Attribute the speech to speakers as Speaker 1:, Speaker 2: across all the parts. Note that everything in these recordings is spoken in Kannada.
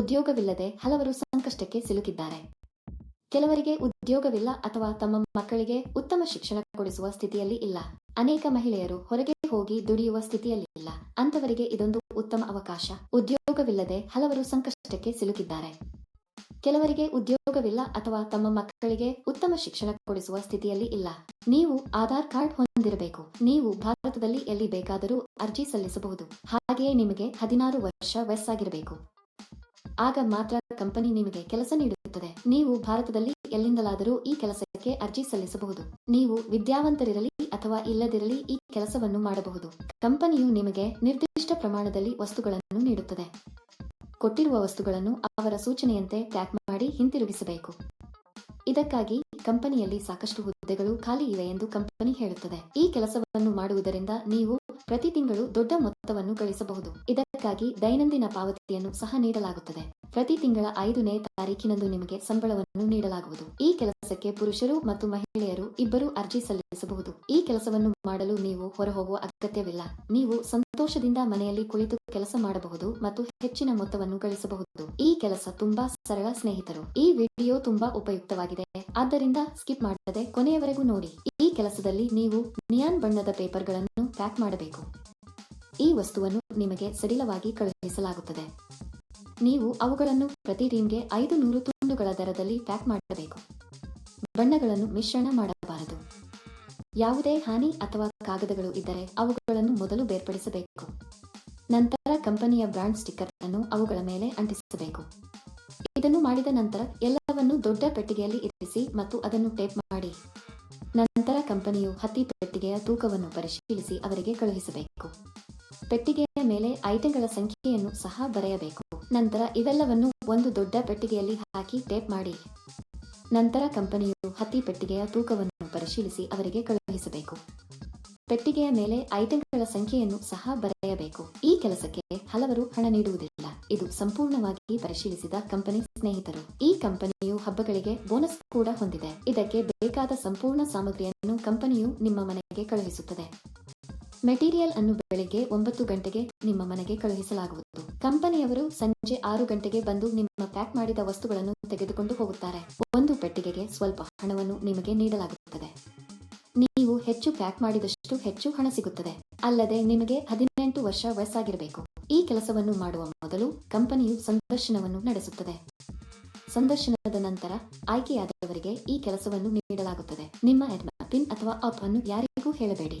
Speaker 1: ಉದ್ಯೋಗವಿಲ್ಲದೆ ಹಲವರು ಸಂಕಷ್ಟಕ್ಕೆ ಸಿಲುಕಿದ್ದಾರೆ. ಕೆಲವರಿಗೆ ಉದ್ಯೋಗವಿಲ್ಲ ಅಥವಾ ತಮ್ಮ ಮಕ್ಕಳಿಗೆ ಉತ್ತಮ ಶಿಕ್ಷಣ ಕೊಡಿಸುವ ಸ್ಥಿತಿಯಲ್ಲಿ ಇಲ್ಲ. ಅನೇಕ ಮಹಿಳೆಯರು ಹೊರಗೆ ಹೋಗಿ ದುಡಿಯುವ ಸ್ಥಿತಿಯಲ್ಲಿ ಇಲ್ಲ. ಅಂತವರಿಗೆ ಇದೊಂದು ಉತ್ತಮ ಅವಕಾಶ. ಉದ್ಯೋಗವಿಲ್ಲದೆ ಹಲವರು ಸಂಕಷ್ಟಕ್ಕೆ ಸಿಲುಕಿದ್ದಾರೆ. ಕೆಲವರಿಗೆ ಉದ್ಯೋಗವಿಲ್ಲ ಅಥವಾ ತಮ್ಮ ಮಕ್ಕಳಿಗೆ ಉತ್ತಮ ಶಿಕ್ಷಣ ಕೊಡಿಸುವ ಸ್ಥಿತಿಯಲ್ಲಿ ಇಲ್ಲ. ನೀವು ಆಧಾರ್ ಕಾರ್ಡ್ ಹೊಂದಿರಬೇಕು. ನೀವು ಭಾರತದಲ್ಲಿ ಎಲ್ಲಿ ಬೇಕಾದರೂ ಅರ್ಜಿ ಸಲ್ಲಿಸಬಹುದು. ಹಾಗೆಯೇ ನಿಮಗೆ ಹದಿನಾರು ವರ್ಷ ವಯಸ್ಸಾಗಿರಬೇಕು. ಆಗ ಮಾತ್ರ ಕಂಪನಿ ನಿಮಗೆ ಕೆಲಸ ನೀಡುತ್ತದೆ. ನೀವು ಭಾರತದಲ್ಲಿ ಎಲ್ಲಿಂದಲಾದರೂ ಈ ಕೆಲಸಕ್ಕೆ ಅರ್ಜಿ ಸಲ್ಲಿಸಬಹುದು. ನೀವು ವಿದ್ಯಾವಂತರಿರಲಿ ಅಥವಾ ಇಲ್ಲದಿರಲಿ ಈ ಕೆಲಸವನ್ನು ಮಾಡಬಹುದು. ಕಂಪನಿಯು ನಿಮಗೆ ನಿರ್ದಿಷ್ಟ ಪ್ರಮಾಣದಲ್ಲಿ ವಸ್ತುಗಳನ್ನು ನೀಡುತ್ತದೆ. ಕೊಟ್ಟಿರುವ ವಸ್ತುಗಳನ್ನು ಅವರ ಸೂಚನೆಯಂತೆ ಪ್ಯಾಕ್ ಮಾಡಿ ಹಿಂತಿರುಗಿಸಬೇಕು. ಇದಕ್ಕಾಗಿ ಕಂಪನಿಯಲ್ಲಿ ಸಾಕಷ್ಟು ಹುದ್ದೆಗಳು ಖಾಲಿ ಇವೆ ಎಂದು ಕಂಪನಿ ಹೇಳುತ್ತದೆ. ಈ ಕೆಲಸವನ್ನು ಮಾಡುವುದರಿಂದ ನೀವು ಪ್ರತಿ ತಿಂಗಳು ದೊಡ್ಡ ಮೊತ್ತವನ್ನು ಗಳಿಸಬಹುದು. ಇದಕ್ಕಾಗಿ ದೈನಂದಿನ ಪಾವತಿಯನ್ನು ಸಹ ನೀಡಲಾಗುತ್ತದೆ. ಪ್ರತಿ ತಿಂಗಳ ಐದನೇ ತಾರೀಕಿನಂದು ನಿಮಗೆ ಸಂಬಳವನ್ನು ನೀಡಲಾಗುವುದು. ಈ ಕೆಲಸಕ್ಕೆ ಪುರುಷರು ಮತ್ತು ಮಹಿಳೆಯರು ಇಬ್ಬರೂ ಅರ್ಜಿ ಸಲ್ಲಿಸಬಹುದು. ಈ ಕೆಲಸವನ್ನು ಮಾಡಲು ನೀವು ಹೊರಹೋಗುವ ಅಗತ್ಯವಿಲ್ಲ. ನೀವು ಸಂತೋಷದಿಂದ ಮನೆಯಲ್ಲಿ ಕುಳಿತು ಕೆಲಸ ಮಾಡಬಹುದು ಮತ್ತು ಹೆಚ್ಚಿನ ಮೊತ್ತವನ್ನು ಗಳಿಸಬಹುದು. ಈ ಕೆಲಸ ತುಂಬಾ ಸರಳ ಸ್ನೇಹಿತರು. ಈ ವಿಡಿಯೋ ತುಂಬಾ ಉಪಯುಕ್ತವಾಗಿದೆ. ಆದ್ದರಿಂದ ಸ್ಕಿಪ್ ಮಾಡದೆ ಕೊನೆಯವರೆಗೂ ನೋಡಿ. ಈ ಕೆಲಸದಲ್ಲಿ ನೀವು ನಿಯಾನ್ ಬಣ್ಣದ ಪೇಪರ್ಗಳನ್ನು ಪ್ಯಾಕ್ ಮಾಡಬೇಕು. ಈ ವಸ್ತುವನ್ನು ನಿಮಗೆ ಸಡಿಲವಾಗಿ ಕಳುಹಿಸಲಾಗುತ್ತದೆ. ನೀವು ಅವುಗಳನ್ನು ಪ್ರತಿ ರೀಮ್ಗೆ ಐದು ನೂರು ತುಂಡುಗಳ ದರದಲ್ಲಿ ಪ್ಯಾಕ್ ಮಾಡಬೇಕು. ಬಣ್ಣಗಳನ್ನು ಮಿಶ್ರಣ ಮಾಡಬಾರದು. ಯಾವುದೇ ಹಾನಿ ಅಥವಾ ಕಾಗದಗಳು ಇದ್ದರೆ ಅವುಗಳನ್ನು ಮೊದಲು ಬೇರ್ಪಡಿಸಬೇಕು. ನಂತರ ಕಂಪನಿಯ ಬ್ರಾಂಡ್ ಸ್ಟಿಕ್ಕರ್ ಅನ್ನು ಅವುಗಳ ಮೇಲೆ ಅಂಟಿಸಬೇಕು. ಇದನ್ನು ಮಾಡಿದ ನಂತರ ಎಲ್ಲವನ್ನು ದೊಡ್ಡ ಪೆಟ್ಟಿಗೆಯಲ್ಲಿ ಇರಿಸಿ ಮತ್ತು ಅದನ್ನು ಟೇಪ್ ಮಾಡಿ. ನಂತರ ಕಂಪನಿಯು ಹತ್ತಿ ಪೆಟ್ಟಿಗೆಯ ತೂಕವನ್ನು ಪರಿಶೀಲಿಸಿ ಅವರಿಗೆ ಕಳುಹಿಸಬೇಕು. ಪೆಟ್ಟಿಗೆಯ ಮೇಲೆ ಐಟಂಗಳ ಸಂಖ್ಯೆಯನ್ನು ಸಹ ಬರೆಯಬೇಕು. ನಂತರ ಇವೆಲ್ಲವನ್ನು ಒಂದು ದೊಡ್ಡ ಪೆಟ್ಟಿಗೆಯಲ್ಲಿ ಹಾಕಿ ಟೇಪ್ ಮಾಡಿ. ನಂತರ ಕಂಪನಿಯು ಹತ್ತಿ ಪೆಟ್ಟಿಗೆಯ ತೂಕವನ್ನು ಪರಿಶೀಲಿಸಿ ಅವರಿಗೆ ಕಳುಹಿಸಬೇಕು. ಪೆಟ್ಟಿಗೆಯ ಮೇಲೆ ಐಟಂಗಳ ಸಂಖ್ಯೆಯನ್ನು ಸಹ ಬರೆಯಬೇಕು. ಈ ಕೆಲಸಕ್ಕೆ ಹಲವರು ಹಣ ನೀಡುವುದಿಲ್ಲ. ಇದು ಸಂಪೂರ್ಣವಾಗಿ ಪರಿಶೀಲಿಸಿದ ಕಂಪನಿ ಸ್ನೇಹಿತರು. ಈ ಕಂಪನಿಯು ಹಬ್ಬಗಳಿಗೆ ಬೋನಸ್ ಕೂಡ ಹೊಂದಿದೆ. ಇದಕ್ಕೆ ಬೇಕಾದ ಸಂಪೂರ್ಣ ಸಾಮಗ್ರಿಯನ್ನು ಕಂಪನಿಯು ನಿಮ್ಮ ಮನೆಗೆ ಕಳುಹಿಸುತ್ತದೆ. ಮೆಟೀರಿಯಲ್ ಅನ್ನು ಬೆಳಿಗ್ಗೆ ಒಂಬತ್ತು ಗಂಟೆಗೆ ನಿಮ್ಮ ಮನೆಗೆ ಕಳುಹಿಸಲಾಗುವುದು. ಕಂಪನಿಯವರು ಸಂಜೆ ಆರು ಗಂಟೆಗೆ ಬಂದು ನಿಮ್ಮ ಪ್ಯಾಕ್ ಮಾಡಿದ ವಸ್ತುಗಳನ್ನು ತೆಗೆದುಕೊಂಡು ಹೋಗುತ್ತಾರೆ. ಒಂದು ಪೆಟ್ಟಿಗೆಗೆ ಸ್ವಲ್ಪ ಹಣವನ್ನು ನಿಮಗೆ ನೀಡಲಾಗುತ್ತದೆ. ನೀವು ಹೆಚ್ಚು ಪ್ಯಾಕ್ ಮಾಡಿದಷ್ಟು ಹೆಚ್ಚು ಹಣ ಸಿಗುತ್ತದೆ. ಅಲ್ಲದೆ ನಿಮಗೆ ಹದಿನೆಂಟು ವರ್ಷ ವಯಸ್ಸಾಗಿರಬೇಕು. ಈ ಕೆಲಸವನ್ನು ಮಾಡುವ ಮೊದಲು ಕಂಪನಿಯು ಸಂದರ್ಶನವನ್ನು ನಡೆಸುತ್ತದೆ. ಸಂದರ್ಶನದ ನಂತರ ಆಯ್ಕೆಯಾದವರಿಗೆ ಈ ಕೆಲಸವನ್ನು ನೀಡಲಾಗುತ್ತದೆ. ನಿಮ್ಮ ಎಡ್ಮ ಪಿನ್ ಅಥವಾ ಅಪ್ ಅನ್ನು ಯಾರಿಗೂ ಹೇಳಬೇಡಿ.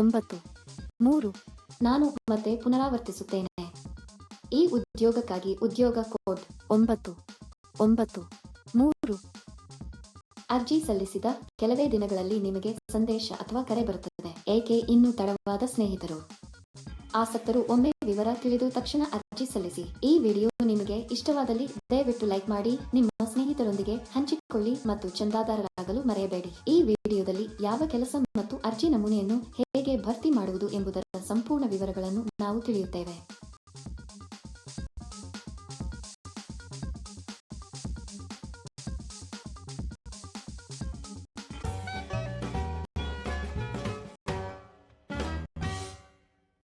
Speaker 1: ಒಂಬತ್ತು, ಮೂರು ನಾನು ಮತ್ತೆ ಪುನರಾವರ್ತಿಸುತ್ತೇನೆ. ಈ ಉದ್ಯೋಗಕ್ಕಾಗಿ ಉದ್ಯೋಗ ಕೋಡ್ ಒಂಬತ್ತು ಒಂಬತ್ತು, ಮೂರು. ಅರ್ಜಿ ಸಲ್ಲಿಸಿದ ಕೆಲವೇ ದಿನಗಳಲ್ಲಿ ನಿಮಗೆ ಸಂದೇಶ ಅಥವಾ ಕರೆ ಬರುತ್ತದೆ. ಏಕೆ ಇನ್ನೂ ತಡವಾದ ಸ್ನೇಹಿತರು? ಆಸಕ್ತರು ಒಮ್ಮೆ ವಿವರ ತಿಳಿದು ತಕ್ಷಣ ಅರ್ಜಿ ಸಲ್ಲಿಸಿ. ಈ ವಿಡಿಯೋ ನಿಮಗೆ ಇಷ್ಟವಾದಲ್ಲಿ ದಯವಿಟ್ಟು ಲೈಕ್ ಮಾಡಿ, ನಿಮ್ಮ ಸ್ನೇಹಿತರೊಂದಿಗೆ ಹಂಚಿಕೊಳ್ಳಿ ಮತ್ತು ಚಂದಾದಾರರಾಗಲು ಮರೆಯಬೇಡಿ. ಈ ವಿಡಿಯೋದಲ್ಲಿ ಯಾವ ಕೆಲಸ ಮತ್ತು ಅರ್ಜಿ ನಮೂನೆಯನ್ನು ಹೇಗೆ ಭರ್ತಿ ಮಾಡುವುದು ಎಂಬುದರ ಸಂಪೂರ್ಣ ವಿವರಗಳನ್ನು ನಾವು ತಿಳಿಯುತ್ತೇವೆ.